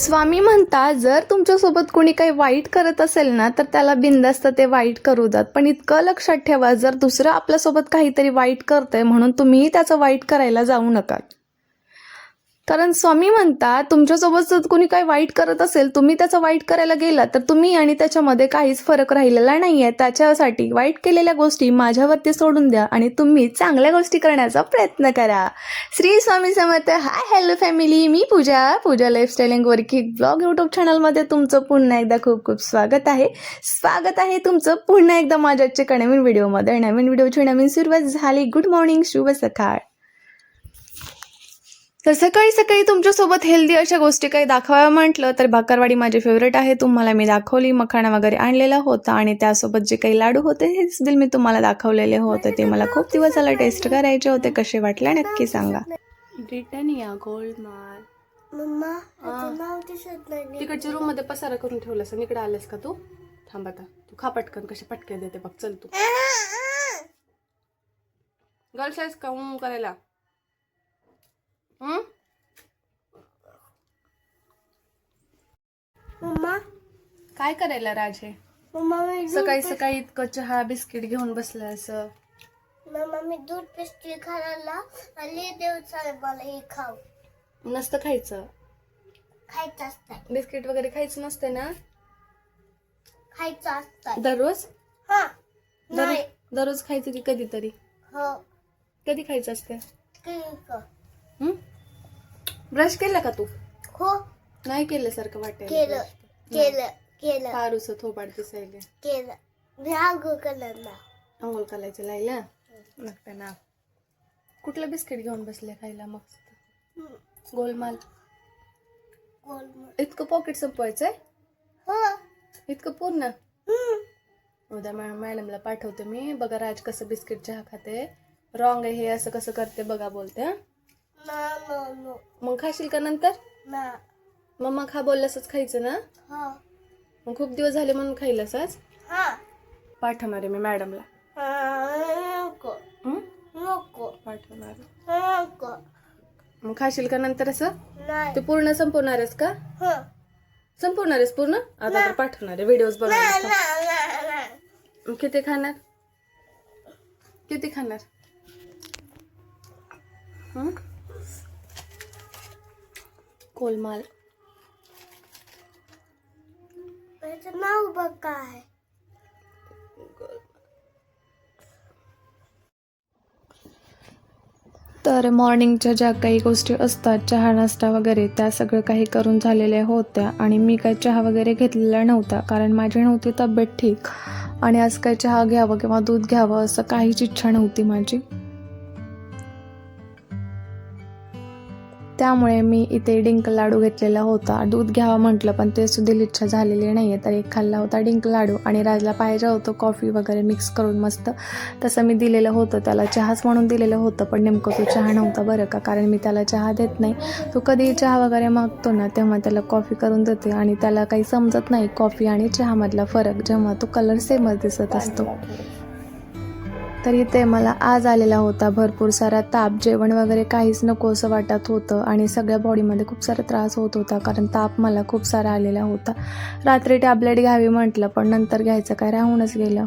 स्वामी म्हणतात जर तुमच्यासोबत कोणी काही वाईट करत असेल ना तर त्याला बिंदास्त ते वाईट करू द्यात पण इतकं लक्षात ठेवा जर दुसरं आपल्यासोबत काहीतरी वाईट करतंय म्हणून तुम्हीही त्याचं वाईट करायला जाऊ नका. कारण स्वामी म्हणतात तुमच्यासोबत जर कोणी काही वाईट करत असेल तुम्ही त्याचं वाईट करायला गेला तर तुम्ही आणि त्याच्यामध्ये काहीच फरक राहिलेला नाही आहे त्याच्यासाठी वाईट केलेल्या गोष्टी माझ्यावरती सोडून द्या आणि तुम्ही चांगल्या गोष्टी करण्याचा प्रयत्न करा. Shri Swami Samarth hi hello family me Pooja Pooja lifestyle and working blog YouTube चॅनलमध्ये तुमचं पुन्हा एकदा खूप खूप स्वागत आहे. स्वागत आहे तुमचं पुन्हा एकदा माझ्याच्या नवीन व्हिडिओमध्ये नवीन व्हिडिओची नवीन सुरुवात झाली. गुड मॉर्निंग शुभ सकाळ. तर सकाळी सकाळी तुमच्यासोबत हेल्दी अशा गोष्टी काही दाखवाव्या म्हटलं तर भाकरवाडी माझी फेवरेट आहे. तुम्हाला मी दाखवली मखाणा वगैरे आणलेला होता आणि त्यासोबत जे काही लाडू होते हे देखील मी तुम्हाला दाखवलेले होते. ते मला खूप दिवस झाला टेस्ट करायचे होते. कसे वाटले नक्की सांगा. ब्रिटानिया गोल्ड नाही तिकडच्या रूममध्ये पसारा करून ठेवलास. आणि इकडे आलेस का तू? थांब आता. तू खा पटकन कसे पटके देते बघ. चल तू. गर्ल्स आहेस का करायला? मम्मा. काय करायला राज? मम्मा मी दूध सकाळी सकाळी इतकं चहा बिस्किट घेऊन बसलाय असं. मम्मा मी दूध पेस्ट्री खायला आणि देव चालेल मला हे खाऊ. नसतं खायचं? खायचं असतं. बिस्किट वगैरे खायचं नसते ना? खायचं असतं. दररोज? हा. नाही. दर- दररोज खायचं की कधीतरी? हो. कधी खायचं असते? ठीक ब्रश केला का तू? हो. नाही केल्यासारखं वाटेल केलं केलं केलं. फारूस थोपाड दिसायला. केलं. मी कलर ना. अंघोळ करायचं लायला लागतं ना कुठलं बिस्किट घेऊन बसले खायला मग? गोलमाल. गोल इतकं पॉकेट संपवायचंय? हो. इतकं पूर्ण. उद्या मॅ मॅडमला पाठवते मी. बघा राज कसं बिस्किट चहा खाते. रॉंग आहे हे असं कसं करते बघा बोलते हं? ना नो नो. मग खाशील का नंतर? मम्मा खा बोलल्यासच खायचं ना? हो. मग खूप दिवस झाले म्हणून खायलासच हा. पाठवणार आहे मी मॅडमला. पाठवणार मग खाशील का नंतर असं? नाही. ते पूर्ण संपवणारच का? हो. संपवणारच पूर्ण? आता तर पाठवणार आहे व्हिडिओज मग किती खाणार? किती खाणार? हं? कोलमाल याचं नाव बघ काय. तर मॉर्निंगच्या ज्या काही गोष्टी असतात चहा नाश्ता वगैरे त्या सगळं काही करून झालेल्या होत्या आणि मी काही चहा वगैरे घेतलेला नव्हता कारण माझी नव्हती तब्येत ठीक आणि आज काही चहा घ्यावं किंवा दूध घ्यावं असं काहीच इच्छा नव्हती माझी. त्यामुळे मी इथे डिंक लाडू घेतलेला होता. दूध घ्यावा म्हटलं पण ते सुद्धा इच्छा झालेली नाही आहे तर एक खाल्ला होता डिंक लाडू आणि राजला पाहिजे होतं कॉफी वगैरे मिक्स करून मस्त. तसं मी दिलेलं होतं. त्याला चहाच म्हणून दिलेलं होतं पण नेमकं तो चहा नव्हता बरं का कारण मी त्याला चहा देत नाही. तो कधीही चहा वगैरे मागतो ना तेव्हा त्याला कॉफी करून देते आणि त्याला काही समजत नाही कॉफी आणि चहामधला फरक जेव्हा तो कलर सेमच दिसत असतो. तर इथे मला आज आलेला होता. भरपूर सारा ताप जेवण वगैरे काहीच नको असं वाटत होतं आणि सगळ्या बॉडीमध्ये खूप सारा त्रास होत होता कारण ताप मला खूप सारा आलेला होता. रात्री टॅबलेट घ्यावी म्हटलं पण नंतर घ्यायचं काय? राहूनच गेलं.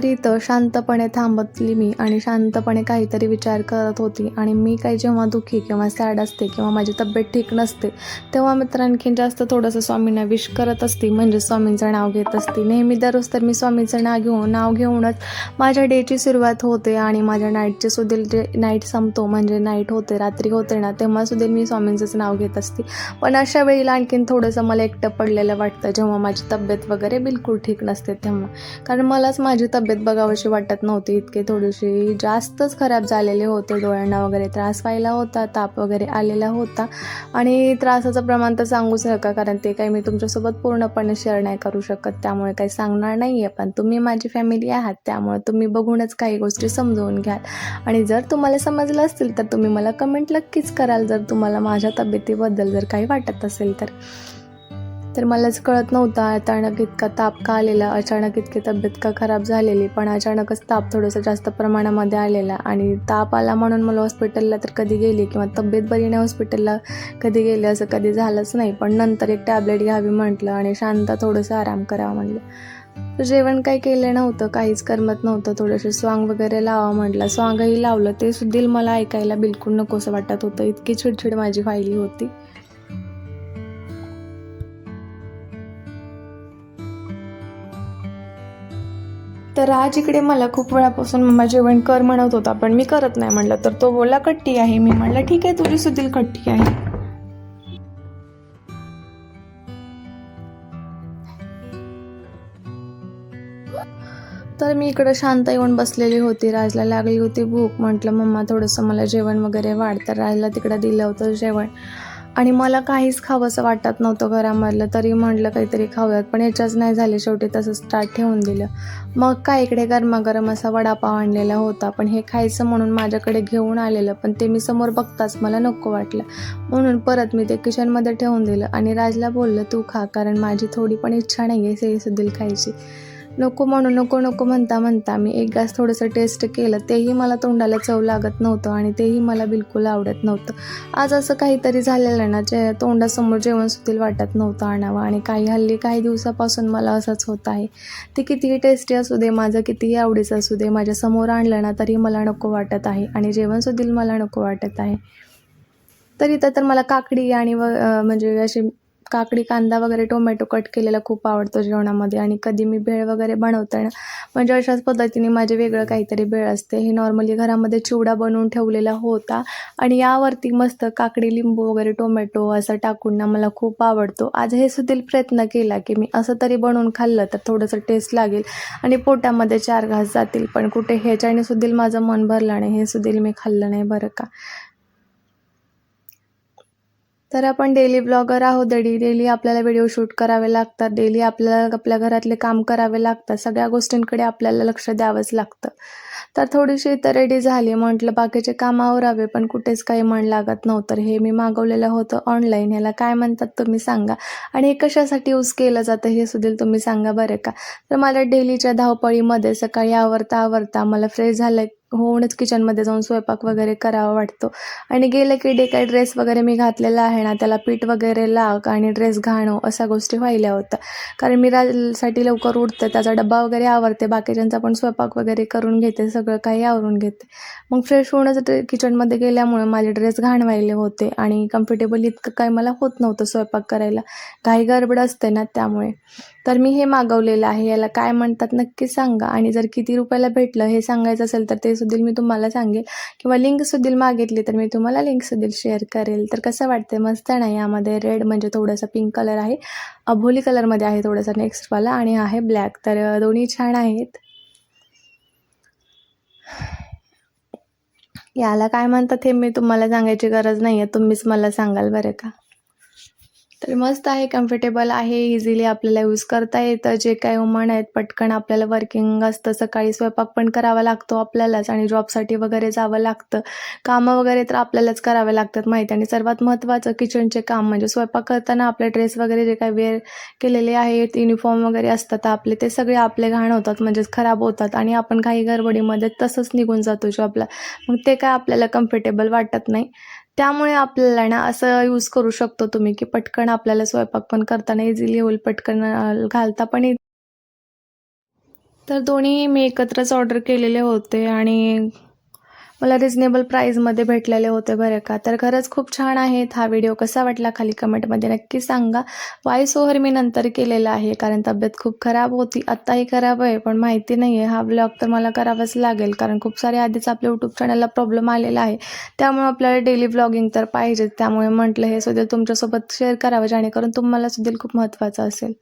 तरी इथं शांतपणे थांबतली मी आणि शांतपणे काहीतरी विचार करत होती. आणि मी काही जेव्हा दुःखी किंवा सॅड असते किंवा माझी तब्येत ठीक नसते तेव्हा मित्र आणखीन जास्त थोडंसं स्वामींना विश करत असते म्हणजे स्वामींचं नाव घेत असते. नेहमी दररोज तर मी स्वामींचं नाव घेऊन नाव घेऊनच माझ्या डेची सुरुवात होते आणि माझ्या नाईटचे सुद्धा जे नाईट संपतो म्हणजे नाईट होते रात्री होते ना तेव्हा सुद्धा मी स्वामींचंच नाव घेत असते. पण अशा वेळेला आणखीन थोडंसं मला एकटं पडलेलं वाटतं जेव्हा माझी तब्येत वगैरे बिलकुल ठीक नसते तेव्हा. कारण मलाच माझी तब्येत तब्येत बघावीशी वाटत नव्हती. इतके थोडीशी जास्तच खराब झालेले होते. डोळ्यांना वगैरे त्रास व्हायला होता ताप वगैरे आलेला होता. आणि त्रासाचं प्रमाण तर सांगूच नका कारण ते काही मी तुमच्यासोबत पूर्णपणे शेअर नाही करू शकत. त्यामुळे काही सांगणार नाही आहे पण तुम्ही माझी फॅमिली आहात त्यामुळे तुम्ही बघूनच काही गोष्टी समजवून घ्याल. आणि जर तुम्हाला समजलं असतील तर तुम्ही मला कमेंट नक्कीच कराल. जर तुम्हाला माझ्या तब्येतीबद्दल जर काही वाटत असेल तर. तर मलाच कळत नव्हता अचानक इतका ताप का आलेला अचानक इतकी तब्येत का खराब झालेली पण अचानकच ताप थोडंसं जास्त प्रमाणामध्ये आलेला. आणि ताप आला म्हणून मला हॉस्पिटलला तर कधी गेली किंवा तब्येत बरी नाही हॉस्पिटलला कधी गेले असं कधी झालंच नाही. पण नंतर एक टॅबलेट घ्यावी म्हटलं आणि शांत थोडंसं आराम करावा म्हटलं. तर जेवण काही केलं नव्हतं काहीच करमत नव्हतं थोडंसं सॉंग वगैरे लावा म्हटलं. सॉंगही लावलं ते सुद्धा मला ऐकायला बिलकुल नकोसं वाटत होतं. इतकी चिडचिड माझी व्हायली होती. तर आज इकडे मला खूप वेळापासून मम्मा जेवण कर म्हणत होता पण मी करत नाही म्हणलं. तर तो बोला कट्टी आहे. मी म्हणलं ठीक आहे तुझी सुधील कट्टी आहे. तर मी इकडं शांत येऊन बसलेली होती. राजला लागली होती भूक. म्हटलं मम्मा थोडंसं मला जेवण वगैरे वाढ तर राजला तिकडं दिलं होतं जेवण. आणि मला काहीच खावंसं वाटत नव्हतं घरामधलं. तरी म्हटलं काहीतरी खाऊयात पण याच्याच नाही झाले. शेवटी तसं स्टार्ट ठेवून दिलं. मग काय इकडे गरमागरम असा वडापाव आणलेला होता पण हे खायचं म्हणून माझ्याकडे घेऊन आलेलं पण ते मी समोर बघताच मला नको वाटलं. म्हणून परत मी ते किचनमध्ये ठेवून दिलं आणि राजला बोललं तू खा कारण माझी थोडी पण इच्छा नाही आहे से सुधील खायची. नको म्हणून नको नको म्हणता म्हणता मी एक घास थोडंसं टेस्ट केलं. तेही मला तोंडाला चव लागत नव्हतं आणि तेही मला बिलकुल आवडत नव्हतं. आज असं काहीतरी झालेलं ना जे तोंडासमोर जेवण सुतील वाटत नव्हतं आणावं आणि काही हल्ली काही दिवसापासून मला असंच होत आहे. ते कितीही टेस्टी असू दे माझं कितीही आवडीचं असू दे माझ्यासमोर आणलं ना तरी मला नको वाटत आहे आणि जेवण सुद्धा मला नको वाटत आहे. तर इथं तर मला काकडी आणि व म्हणजे अशी काकडी कांदा वगैरे टोमॅटो कट केलेला खूप आवडतो जेवणामध्ये आणि कधी मी भेळ वगैरे बनवताना म्हणजे अशाच पद्धतीने माझे वेगळं काहीतरी भेळ असते. हे नॉर्मली घरामध्ये चिवडा बनवून ठेवलेला होता आणि यावरती मस्त काकडी लिंबू वगैरे टोमॅटो असं टाकून ना मला खूप आवडतो. आज हे सुद्धा प्रयत्न केला की मी असं तरी बनवून खाल्लं तर थोडंसं टेस्ट लागेल आणि पोटामध्ये चार घास जातील पण कुठे ह्याच्याने सुद्धा माझं मन भरलं नाही हे सुद्धा मी खाल्लं नाही बरं का? तर आपण डेली ब्लॉगर आहोत. डेली डेली आपल्याला व्हिडिओ शूट करावे लागतात. डेली आपल्याला आपल्या घरातले काम करावे लागतात. सगळ्या गोष्टींकडे आपल्याला लक्ष द्यावंच लागतं. तर थोडीशी तर रेडी झाली. म्हटलं बाकीचे काम आवरावे पण कुठेच काही मन लागत नव्हतं. हे मी मागवलेलं होतं ऑनलाईन ह्याला काय म्हणतात तुम्ही सांगा. आणि हे कशासाठी यूज केलं जातं हे सुद्धा तुम्ही सांगा बरं का? तर मला डेलीच्या धावपळीमध्ये सकाळी आवरता आवरता मला फ्रेश झालं होऊनच किचनमध्ये जाऊन स्वयंपाक वगैरे करावा वाटतो. आणि गेलं की डे काही ड्रेस वगैरे मी घातलेला आहे ना त्याला पीठ वगैरे लाग आणि ड्रेस घाणं अशा गोष्टी व्हायल्या होत्या. कारण मी राजसाठी लवकर उठते त्याचा डब्बा वगैरे आवरते बाकीच्यांचा पण स्वयंपाक वगैरे करून घेते सगळं काही आवरून घेते. मग फ्रेश होऊनच किचनमध्ये गेल्यामुळे माझे ड्रेस घाण व्हायले होते आणि कम्फर्टेबल इतकं काही मला होत नव्हतं स्वयंपाक करायला. काही गडबड असते ना त्यामुळे. तर मी हे मागवलेलं आहे याला काय म्हणतात नक्की सांगा. आणि जर किती रुपयाला भेटलं हे सांगायचं असेल तर ते सुद्धा मी तुम्हाला सांगेल. किंवा लिंक सुद्धा मागितली तर मी तुम्हाला लिंक सुद्धा शेअर करेल. तर कसं वाटते मस्त नाही यामध्ये रेड म्हणजे थोडासा पिंक कलर आहे. अभोली कलरमध्ये आहे थोडासा नेक्स्टवाला आणि आहे ब्लॅक तर दोन्ही छान आहेत. याला काय म्हणतात हे मी तुम्हाला सांगायची गरज नाही आहे तुम्हीच मला सांगाल बरं का? तर मस्त आहे कम्फर्टेबल आहे इझिली आपल्याला यूज करता येतं. जे काही वुमन आहेत पटकन आपल्याला वर्किंग असतं. सकाळी स्वयंपाक पण करावा लागतो आपल्यालाच आणि जॉबसाठी वगैरे जावं लागतं. कामं वगैरे तर आपल्यालाच करावे लागतात माहिती आणि सर्वात महत्त्वाचं किचनचे काम म्हणजे स्वयंपाक करताना आपले ड्रेस वगैरे जे काही वेअर केलेले आहेत युनिफॉर्म वगैरे असतात आपले ते सगळे आपले घाण होतात म्हणजेच खराब होतात आणि आपण काही गडबडीमध्ये तसंच निघून जातो जॉबला मग ते काय आपल्याला कम्फर्टेबल वाटत नाही. त्यामुळे आपल्याला ना असं यूज करू शकतो तुम्ही की पटकन आपल्याला स्वयंपाक पण करताना इझिली होईल पटकन घालता पण येईल तर दोन्ही मी एकत्रच ऑर्डर केलेले होते आणि मला रिजनेबल प्राईजमध्ये भेटलेले होते बरं का. तर खरंच खूप छान आहेत हा व्हिडिओ कसा वाटला खाली कमेंटमध्ये नक्की सांगा. वाईस ओव्हर मी नंतर केलेला आहे? कारण तब्येत खूप खराब होती. आत्ताही खराब आहे पण माहिती नाही आहे हा ब्लॉग तर मला करावाच लागेल. कारण खूप सारे आधीच आपल्या यूट्यूब चॅनलला प्रॉब्लेम आलेला आहे. त्यामुळे आपल्याला डेली ब्लॉगिंग तर पाहिजेच. त्यामुळे म्हटलं हे सुद्धा तुमच्यासोबत शेअर करावं जेणेकरून तुम्हाला सुद्धा खूप महत्त्वाचं असेल.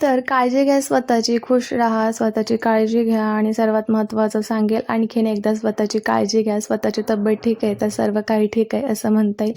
तर काळजी घ्या स्वतःची खुश राहा स्वतःची काळजी घ्या आणि सर्वात महत्त्वाचं सांगेल आणखीन एकदा स्वतःची काळजी घ्या स्वतःची तब्येत ठीक आहे तर सर्व काही ठीक आहे असं म्हणता येईल.